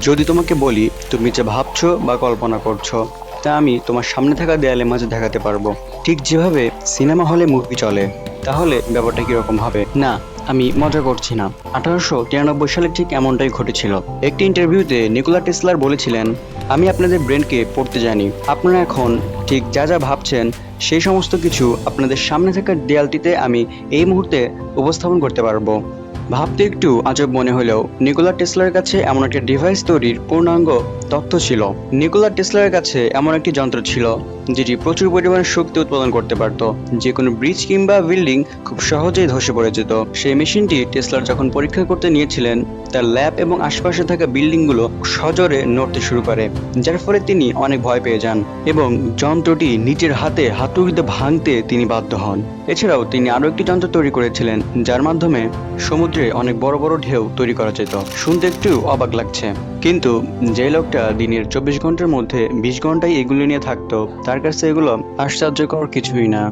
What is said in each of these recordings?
যদি তোমাকে বলি, তুমি যে ভাবছ বা কল্পনা করছ, তা আমি তোমার সামনে থাকা দেয়ালের মাঝে দেখাতে পারব। ঠিক যেভাবে সিনেমা হলে মুভি চলে, তাহলে ব্যাপারটা কীরকম হবে? না, আমি মজা করছি না। আঠারোশো তিরানব্বই সালে ঠিক এমনটাই ঘটেছিল। একটি ইন্টারভিউতে নিকোলা টেসলার বলেছিলেন, আমি আপনাদের ব্রেনকে পড়তে জানি। আপনারা এখন ঠিক যা যা ভাবছেন, সেই সমস্ত কিছু আপনাদের সামনে থাকা দেয়ালটিতে আমি এই মুহূর্তে উপস্থাপন করতে পারব। ভাবতে একটু আজব মনে হলেও নিকোলা টেসলার কাছে এমন একটা ডিভাইস তৈরির পূর্ণাঙ্গ তথ্য ছিল নিকোলা টেসলার কাছে এমন একটি যন্ত্র ছিল, যেটি প্রচুর পরিমাণে শক্তি উৎপাদন করতে পারত। যে কোনো ব্রিজ কিংবা বিল্ডিং খুব সহজেই ধসে পড়ে যেত। সেই মেশিনটি টেসলার যখন পরীক্ষা করতে নিয়েছিলেন, তার ল্যাব এবং আশপাশে থাকা বিল্ডিংগুলো সজোরে নড়তে শুরু করে, যার ফলে তিনি অনেক ভয় পেয়ে যান এবং যন্ত্রটি নিজের হাতে হাতুড়িতে ভাঙতে তিনি বাধ্য হন। এছাড়াও তিনি আরও একটি যন্ত্র তৈরি করেছিলেন, যার মাধ্যমে সমুদ্রে অনেক বড় বড় ঢেউ তৈরি করা যেত। শুনতে একটু অবাক লাগছে। কিন্তু যে লোকটা দিনের চব্বিশ ঘণ্টার মধ্যে বিশ ঘন্টায় এগুলো নিয়ে থাকতো। তার কাছে এগুলো আশ্চর্যকর কিছুই না।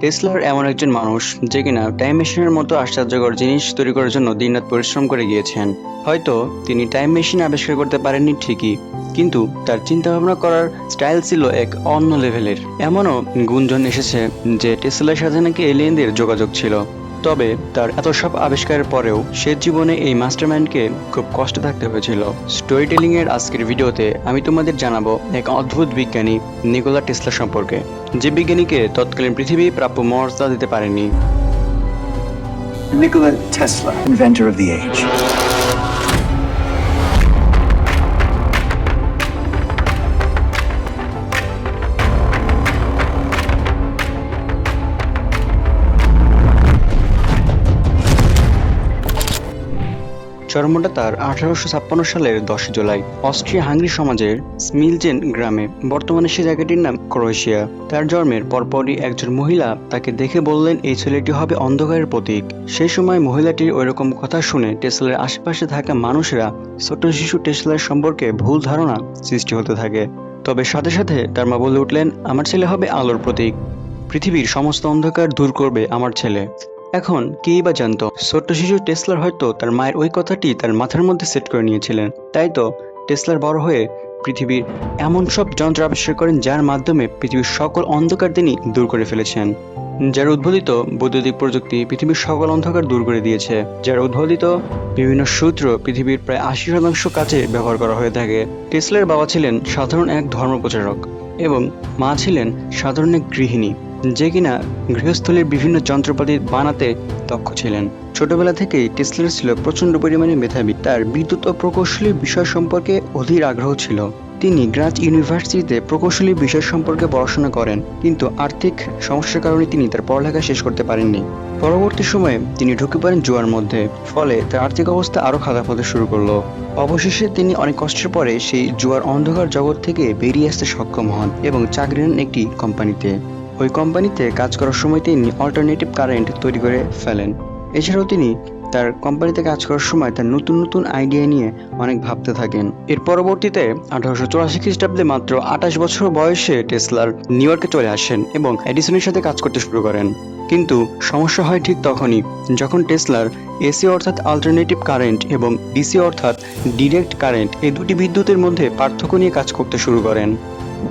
টেসলার এমন একজন মানুষ যে কিনা টাইম মেশিনের মতো আশ্চর্যকর জিনিস তৈরি করার জন্য দিনরাত পরিশ্রম করে গিয়েছেন। হয়তো তিনি টাইম মেশিন আবিষ্কার করতে পারেননি ঠিকই, কিন্তু তার চিন্তাভাবনা করার স্টাইল ছিল এক অন্য লেভেলের এমনও গুঞ্জন এসেছে যে টেসলার সাথে নাকি এলিয়েনদের যোগাযোগ ছিল। তবে তার এত সব আবিষ্কারের পরেও সে জীবনে এই মাস্টারমাইন্ডকে খুব কষ্ট থাকতে হয়েছিল স্টোরি টেলিং এর আজকের ভিডিওতে আমি তোমাদের জানাব এক অদ্ভুত বিজ্ঞানী নিকোলা টেসলা সম্পর্কে যে বিজ্ঞানীকে তৎকালীন পৃথিবী প্রাপ্য মর্যাদা দিতে পারেনি Nikola Tesla, inventor of the age. জন্মটা তার আঠারোশো ছাপ্পান্ন সালের দশ জুলাই অস্ট্রিয়া হাঙ্গরি সমাজের স্মিলজেন গ্রামে। বর্তমানে সে জায়গাটির নাম ক্রোয়েশিয়া। তার জন্মের পরপরই একজন মহিলা তাকে দেখে বললেন, এই ছেলেটি হবে অন্ধকারের প্রতীক। সেই সময় মহিলাটির ওইরকম কথা শুনে টেসলার আশেপাশে থাকা মানুষেরা ছোট শিশু টেসলার সম্পর্কে ভুল ধারণা সৃষ্টি হতে থাকে। তবে সাথে সাথে তার মা বলে উঠলেন, আমার ছেলে হবে আলোর প্রতীক। পৃথিবীর সমস্ত অন্ধকার দূর করবে আমার ছেলে। এখন কেই বা জানতো? ছোট্ট শিশু টেসলার হয়তো তার মায়ের ওই কথাটি তার মাথার মধ্যে সেট করে নিয়েছিলেন। তাই তো, টেসলার বড় হয়ে পৃথিবীর এমন সব যন্ত্র আবিষ্কার করেন যার মাধ্যমে পৃথিবীর সকল অন্ধকার তিনি দূর করে ফেলেছেন। যার উদ্বোধিত বৈদ্যুতিক প্রযুক্তি পৃথিবীর সকল অন্ধকার দূর করে দিয়েছে। যার উদ্বোধিত বিভিন্ন সূত্র পৃথিবীর প্রায় আশি শতাংশ কাজে ব্যবহার করা হয়ে থাকে। টেসলার বাবা ছিলেন সাধারণ এক ধর্মপ্রচারক এবং মা ছিলেন সাধারণ এক গৃহিণী। যে কিনা গৃহস্থলীর বিভিন্ন যন্ত্রপাতি বানাতে দক্ষ ছিলেন। ছোটবেলা থেকেই টেসলার ছিল প্রচণ্ড পরিমাণে মেধাবী। তার বিদ্যুৎ ও প্রকৌশলী বিষয় সম্পর্কে অধীর আগ্রহ ছিল। তিনি গ্রাজ ইউনিভার্সিটিতে প্রকৌশলী বিষয় সম্পর্কে পড়াশোনা করেন, কিন্তু আর্থিক সমস্যার কারণে তিনি তার পড়ালেখা শেষ করতে পারেননি। পরবর্তী সময়ে তিনি ঢুকে পড়েন জুয়ার মধ্যে, ফলে তার আর্থিক অবস্থা আরও খারাপ হতে শুরু করল। অবশেষে তিনি অনেক কষ্টের পরে সেই জুয়ার অন্ধকার জগৎ থেকে বেরিয়ে আসতে সক্ষম হন এবং চাকরি নেন একটি কোম্পানিতে। ওই কোম্পানিতে কাজ করার সময় তিনি অল্টারনেটিভ কারেন্ট তৈরি করে ফেলেন। এছাড়াও তিনি তার কোম্পানিতে কাজ করার সময় তার নতুন নতুন আইডিয়া নিয়ে অনেক ভাবতে থাকেন। এর পরবর্তীতে আঠারোশো চুরাশি খ্রিস্টাব্দে মাত্র আঠাশ বছর বয়সে টেসলার নিউ ইয়র্কে চলে আসেন এবং এডিসনের সাথে কাজ করতে শুরু করেন। কিন্তু সমস্যা হয় ঠিক তখনই যখন টেসলার এসি অর্থাৎ অল্টারনেটিভ কারেন্ট এবং ডিসি অর্থাৎ ডিরেক্ট কারেন্ট এই দুটি বিদ্যুতের মধ্যে পার্থক্য নিয়ে কাজ করতে শুরু করেন।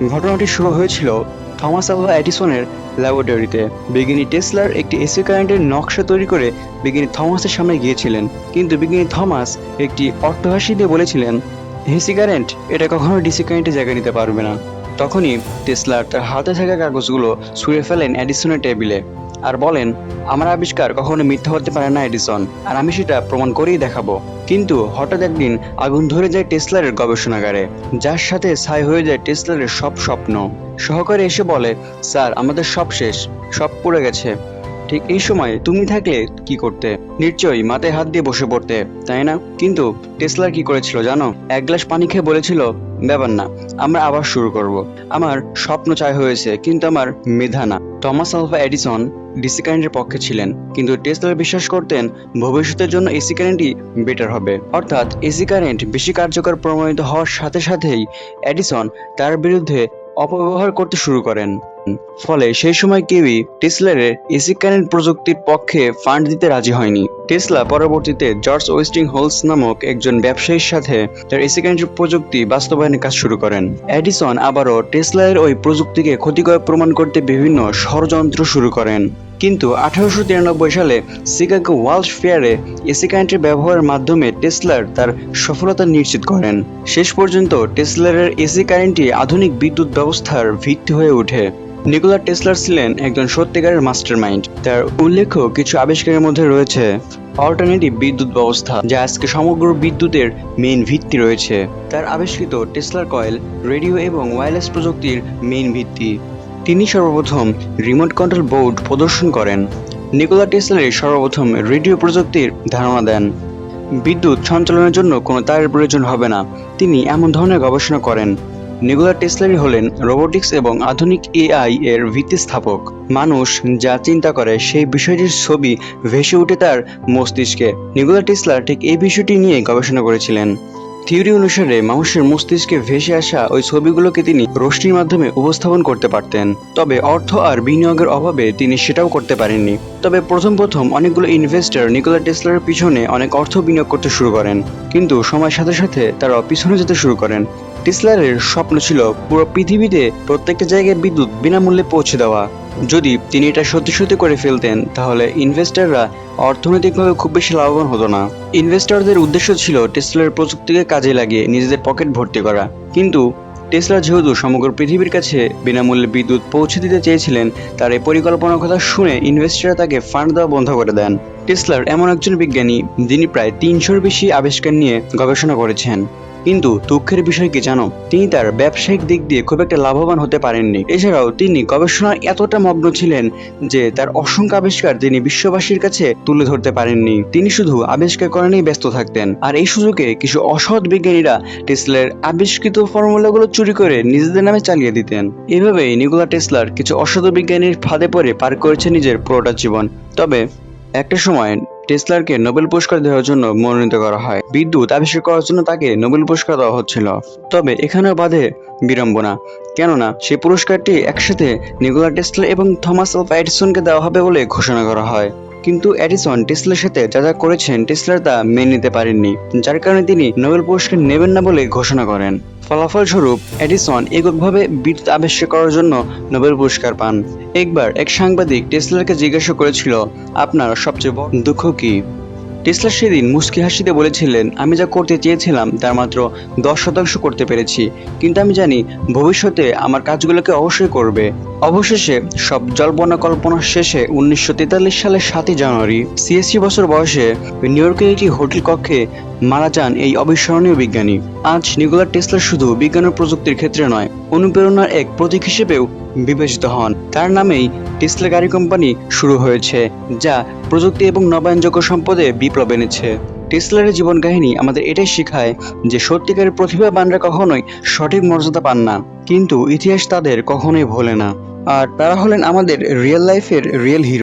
ঘটনাটি শুরু হয়েছিল থমাস আলভা অ্যাডিসনের ল্যাবরেটরিতে। বিজ্ঞানী টেসলার একটি এসি কারেন্টের নকশা তৈরি করে বিজ্ঞানী থমাসের সামনে গিয়েছিলেন। কিন্তু বিজ্ঞানী থমাস একটি অট্টহাসি দিয়ে বলেছিলেন, এসি কারেন্ট, এটা কখনো ডিসি কারেন্টে জায়গা নিতে পারবে না। তখনই টেসলার তার হাতে থাকা কাগজগুলো ছুঁড়ে ফেলেন অ্যাডিসনের টেবিলে আর বলেন, আমার আবিষ্কার কখনো মিথ্যা হতে পারে না, এডিসন, আর আমি সেটা প্রমাণ করেই দেখাবো। কিন্তু হঠাৎ একদিন আগুন ধরে যায় টেসলারের গবেষণাগারে, যার সাথে ছাই হয়ে যায় টেসলারের সব স্বপ্ন। সহকারী এসে বলে, স্যার, আমাদের সব শেষ, সব পড়ে গেছে। ঠিক এই সময় তুমি থাকলে কি করতে? নিশ্চয়ই, মাথায় হাত দিয়ে বসে পড়তে, তাই না? কিন্তু টেসলার কি করেছিল জানো? এক গ্লাস পানি খেয়ে বলেছিল, ব্যাপার না, আমরা আবার শুরু করব। আমার স্বপ্ন চাই হয়েছে, কিন্তু আমার মেধা না। টমাস আলভা এডিসন ডিসি কারেন্টের পক্ষে ছিলেন, কিন্তু টেসলার বিশ্বাস করতেন ভবিষ্যতের জন্য এসি কারেন্টই বেটার হবে। অর্থাৎ এসি কারেন্ট বেশি কার্যকর প্রমাণিত হওয়ার সাথে সাথেই এডিসন তার বিরুদ্ধে অপব্যবহার করতে শুরু করেন। ফলে সেই সময় কেউই টেসলারের এসি প্রযুক্তির পক্ষে ফান্ড দিতে রাজি হয়নি। টেসলা পরবর্তীতে জর্জ ওয়েস্টিং হোলস নামক একজন ব্যবসায়ীর সাথে তার এসি প্রযুক্তি বাস্তবায়নের কাজ শুরু করেন। অ্যাডিসন আবারও টেসলার ওই প্রযুক্তিকে ক্ষতিকর প্রমাণ করতে বিভিন্ন ষড়যন্ত্র শুরু করেন। কিন্তু আঠারোশো তিরানব্বই সালে শিকাগো ওয়ার্ল্ড ফেয়ারে এসি কারেন্টের ব্যবহারের মাধ্যমে টেসলার তার সফলতা নিশ্চিত করেন। শেষ পর্যন্ত টেসলারের এসি কারেন্টটি আধুনিক বিদ্যুৎ ব্যবস্থার ভিত্তি হয়ে ওঠে। নিকোলা টেসলার ছিলেন একজন সত্যিকারের মাস্টারমাইন্ড। তার উল্লেখ্য কিছু আবিষ্কারের মধ্যে রয়েছে অল্টারনেটিভ বিদ্যুৎ ব্যবস্থা, যা আজকে সমগ্র বিদ্যুতের মেইন ভিত্তি রয়েছে। তার আবিষ্কৃত টেসলার কয়েল, রেডিও এবং ওয়্যারলেস প্রযুক্তির মেইন ভিত্তি। তিনি সর্বপ্রথম রিমোট কন্ট্রোল বোর্ড প্রদর্শন করেন। নিকোলা টেসলার সর্বপ্রথম রেডিও প্রযুক্তির ধারণা দেন। বিদ্যুৎ সঞ্চালনের জন্য কোনো তারের প্রয়োজন হবে না, তিনি এমন ধরনের গবেষণা করেন। নিকোলা টেসলারই হলেন রোবোটিক্স এবং আধুনিক এআই এর ভিত্তি স্থাপক মানুষ যা চিন্তা করে সেই বিষয়টির ছবি ভেসে ওঠে তার মস্তিষ্কে। নিকোলা টেসলার ঠিক এই বিষয়টি নিয়ে গবেষণা করেছিলেন। থিওরি অনুসারে মানুষের মস্তিষ্কে ভেসে আসা ওই ছবিগুলোকে তিনি রশ্মির মাধ্যমে উপস্থাপন করতে পারতেন। তবে অর্থ আর বিনিয়োগের অভাবে তিনি সেটাও করতে পারেননি। তবে প্রথম প্রথম অনেকগুলো ইনভেস্টর নিকোলা টেসলারের পিছনে অনেক অর্থ বিনিয়োগ করতে শুরু করেন। কিন্তু সময়ের সাথে সাথে তারা পিছনে যেতে শুরু করেন। টেসলারের স্বপ্ন ছিল পুরো পৃথিবীতে প্রত্যেকটা জায়গায় বিদ্যুৎ বিনামূল্যে পৌঁছে দেওয়া। যদি তিনি এটা সত্যি সত্যি করে ফেলতেন, তাহলে ইনভেস্টররা অর্থনৈতিকভাবে খুব বেশি লাভবান হতো না। ইনভেস্টরদের উদ্দেশ্য ছিল টেসলার প্রযুক্তিকে কাজে লাগিয়ে নিজেদের পকেট ভর্তি করা। কিন্তু টেসলা যেহেতু সমগ্র পৃথিবীর কাছে বিনামূল্যে বিদ্যুৎ পৌঁছে দিতে চেয়েছিলেন, তার এই পরিকল্পনার কথা শুনে ইনভেস্টররা তাকে ফান্ড দেওয়া বন্ধ করে দেন। টেসলার এমন একজন বিজ্ঞানী, যিনি প্রায় তিনশোর বেশি আবিষ্কার নিয়ে গবেষণা করেছেন। কিন্তু দুঃখের বিষয় কি জানো? তিনি তার ব্যবসায়িক দিক দিয়ে খুব একটা লাভবান হতে পারেননি। এছাড়াও তিনি গবেষণায় এতটা মগ্ন ছিলেন যে তার অসংখ্য আবিষ্কার তিনি বিশ্ববাসীর কাছে তুলে ধরতে পারেননি। তিনি শুধু আবিষ্কার করা নিয়ে ব্যস্ত থাকতেন। আর এই সুযোগে কিছু অসৎ বিজ্ঞানীরা টেসলার আবিষ্কৃত ফর্মুলাগুলো চুরি করে নিজেদের নামে চালিয়ে দিতেন। এভাবেই নিকোলা টেসলার কিছু অসৎ বিজ্ঞানীর ফাঁদে পড়ে পার করেছে নিজের পুরোটা জীবন। তবে একটা সময় টেসলারকে নোবেল পুরস্কার দেওয়ার জন্য মনোনীত করা হয়। বিদ্যুৎ আবিষ্কার করার জন্য তাকে নোবেল পুরস্কার দেওয়া হচ্ছিল। তবে এখানেও বাধে বিড়ম্বনা, কেননা সেই পুরস্কারটি একসাথে নিকোলা টেসলা এবং থমাস আলভা এডিসনকে দেওয়া হবে বলে ঘোষণা করা হয়। কিন্তু এডিসন টেসলার সাথে যা যা করেছেন টেসলার তা মেনে নিতে পারেননি, যার কারণে তিনি নোবেল পুরস্কার নেবেন না বলে ঘোষণা করেন। ফলাফলস্বরূপ এডিসন এককভাবে বিদ্যুৎ আবিষ্কার করার জন্য নোবেল পুরস্কার পান। একবার এক সাংবাদিক টেসলারকে জিজ্ঞাসা করেছিল, আপনার সবচেয়ে বড় দুঃখ কি? টেসলা সেদিন মুস্কি হাসিতে বলেছিলেন, আমি যা করতে চেয়েছিলাম, তার মাত্র দশ শতাংশ করতে পেরেছি। কিন্তু আমি জানি, ভবিষ্যতে আমার কাজগুলোকে অবশ্যই করবে। অবশেষে, সব জল্পনা কল্পনা শেষে উনিশশো তেতাল্লিশ সালের সাতই জানুয়ারি, ছিয়াশি বছর বয়সে নিউ ইয়র্কের একটি হোটেল কক্ষে মারা যান এই অবিস্মরণীয় বিজ্ঞানী। আজ নিকোলা টেসলা শুধু বিজ্ঞান ও প্রযুক্তির ক্ষেত্রে নয়, অনুপ্রেরণার এক প্রতীক হিসেবেও বিবেচিত হন। তার নামেই টেসলা গাড়ি কোম্পানি শুরু হয়েছে, যা প্রযুক্তি এবং নবায়নযোগ্য সম্পদে বিপ্লব এনেছে। টেসলারের জীবন কাহিনী আমাদের এটাই শেখায় যে সত্যিকারের প্রতিভাবানরা কখনোই সঠিক মর্যাদা পান না, কিন্তু ইতিহাস তাদের কখনোই ভোলে না। আর তারা হলেন আমাদের রিয়েল লাইফের রিয়েল হিরো